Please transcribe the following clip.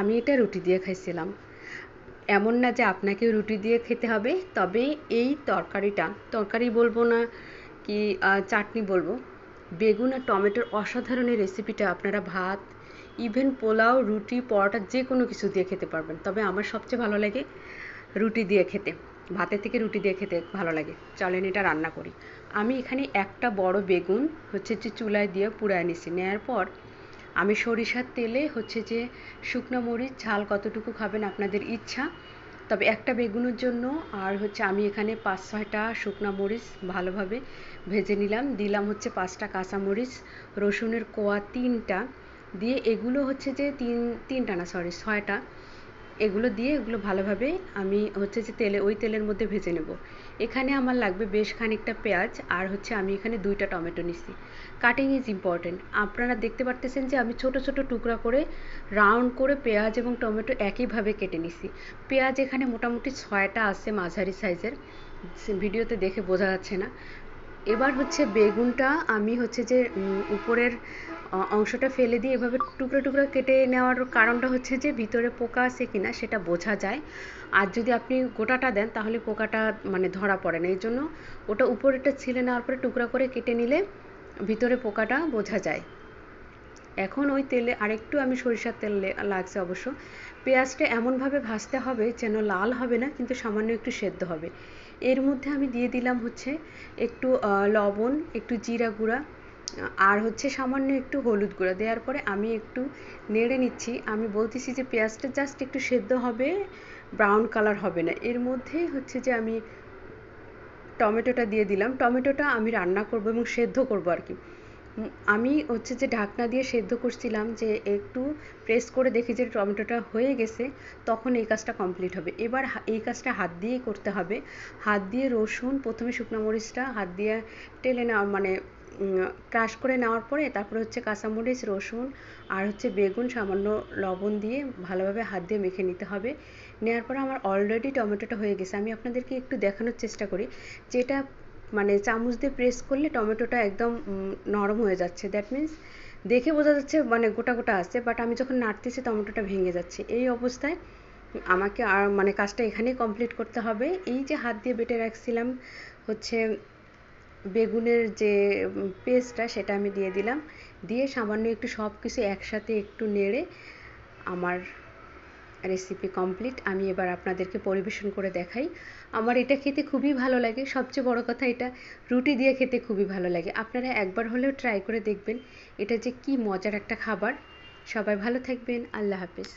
আমি এটা রুটি দিয়ে খাইছিলাম। এমন না যে আপনাকেও রুটি দিয়ে খেতে হবে, তবে এই তরকারিটা, তরকারি বলব না কি চাটনি বলব, বেগুন আর টমেটোর অসাধারণ এই রেসিপিটা আপনারা ভাত ইভেন পোলাও, রুটি, পরোটা যে কোনো কিছু দিয়ে খেতে পারবেন, তবে আমার সবচেয়ে ভালো লাগে রুটি দিয়ে খেতে, ভাতের থেকে রুটি দিয়ে খেতে ভালো লাগে। চলেন এটা রান্না করি। আমি এখানে একটা বড় বেগুন হচ্ছে যে চুলায় দিয়ে পুড়ায় নিছি নেওয়ার পর আমি সরিষার তেলে হচ্ছে যে শুকনো মরিচ, ঝাল কতটুকু খাবেন আপনাদের ইচ্ছা। তবে একটা বেগুনের জন্য, আর হচ্ছে আমি এখানে পাঁচ ছয়টা শুকনো মরিচ ভালোভাবে ভেজে নিলাম। দিলাম হচ্ছে পাঁচটা কাঁচা মরিচ, রসুনের কোয়া তিনটা। দিয়ে এগুলো হচ্ছে যে তিন, তিনটা না সরি ছয়টা। এগুলো দিয়ে এগুলো ভালোভাবে আমি হচ্ছে যে তেলে, ওই তেলের মধ্যে ভেজে নেব। এখানে আমার লাগবে বেশ খানিকটা পেঁয়াজ, আর হচ্ছে আমি এখানে দুইটা টমেটো নিছি কাটিং ইজ ইম্পর্টেন্ট আপনারা দেখতে পারতেছেন যে আমি ছোট ছোট টুকরা করে রাউন্ড করে পেঁয়াজ এবং টমেটো একইভাবে কেটে নিছি পেঁয়াজ এখানে মোটামুটি ছয়টা আছে মাঝারি সাইজের ভিডিওতে দেখে বোঝা যাচ্ছে না। এবার হচ্ছে বেগুনটা আমি হচ্ছে যে উপরের অংশটা ফেলে দিয়ে এভাবে টুকরো টুকরো কেটে নেওয়ার কারণটা হচ্ছে যে, ভিতরে পোকা আছে কিনা সেটা বোঝা যায়। আর যদি আপনি গোটাটা দেন, তাহলে পোকাটা মানে ধরা পড়ে না। এই জন্য ওটা উপরেটা ছিলে নেওয়ার পরে টুকরা করে কেটে নিলে ভিতরে পোকাটা বোঝা যায়। এখন ওই তেলে আরেকটু আমি সরিষার তেল লাগছে অবশ্য। পেঁয়াজটা এমনভাবে ভাজতে হবে যেন লাল হবে না, কিন্তু সামান্য একটু সেদ্ধ হবে। এর মধ্যে আমি দিয়ে দিলাম হচ্ছে একটু লবণ, একটু জিরা গুঁড়া, আর হচ্ছে সামান্য একটু হলুদ গুঁড়া। দেওয়ার পরে আমি একটু নেড়ে নিচ্ছি। আমি বলতেছি যে পেঁয়াজটা জাস্ট একটু সেদ্ধ হবে ব্রাউন কালার হবে না। এর মধ্যেই হচ্ছে যে আমি টমেটোটা দিয়ে দিলাম। টমেটোটা আমি রান্না করব এবং সেদ্ধ করব আর কি। আমি হচ্ছে যে ঢাকনা দিয়ে সেদ্ধ করছিলাম যে একটু প্রেস করে দেখি যে টমেটোটা হয়ে গেছে, তখন এই কাজটা কমপ্লিট হবে। এবার এই কাজটা হাত দিয়েই করতে হবে। হাত দিয়ে রসুন, প্রথমে শুকনো মরিচটা হাত দিয়ে টেলে নেওয়া মানে ক্রাশ করে নেওয়ার পরে তারপরে হচ্ছে কাঁচামরিচ রসুন আর হচ্ছে বেগুন, সামান্য লবণ দিয়ে ভালোভাবে হাত দিয়ে মেখে নিতে হবে। নেওয়ার পরে আমার অলরেডি টমেটোটা হয়ে গেছে। আমি আপনাদেরকে একটু দেখানোর চেষ্টা করি। যেটা মানে চামচ দিয়ে প্রেস করলে টমেটোটা একদম নরম হয়ে যাচ্ছে। দ্যাট মিন্স দেখে বোঝা যাচ্ছে মানে গোটা গোটা আছে বাট আমি যখন নাড়তেছি টমেটোটা ভেঙে যাচ্ছে। এই অবস্থায় আমাকে আর মানে কাজটা এখানেই কমপ্লিট করতে হবে। এই যে হাত দিয়ে বেটে রাখছিলাম হচ্ছে বেগুনের যে পেস্টটা সেটা আমি দিয়ে দিলাম। দিয়ে সামান্য একটু সব কিছু একসাথে একটু নেড়ে আমার রেসিপি কমপ্লিট আমি এবার আপনাদেরকে পরিবেশন করে দেখাই। আমার এটা খেতে খুবই ভালো লাগে। সবচেয়ে বড় কথা এটা, রুটি দিয়ে খেতে খুবই ভালো লাগে। আপনারা একবার হলেও ট্রাই করে দেখবেন এটা যে কি মজার একটা খাবার। সবাই ভালো থাকবেন। আল্লাহ হাফিজ।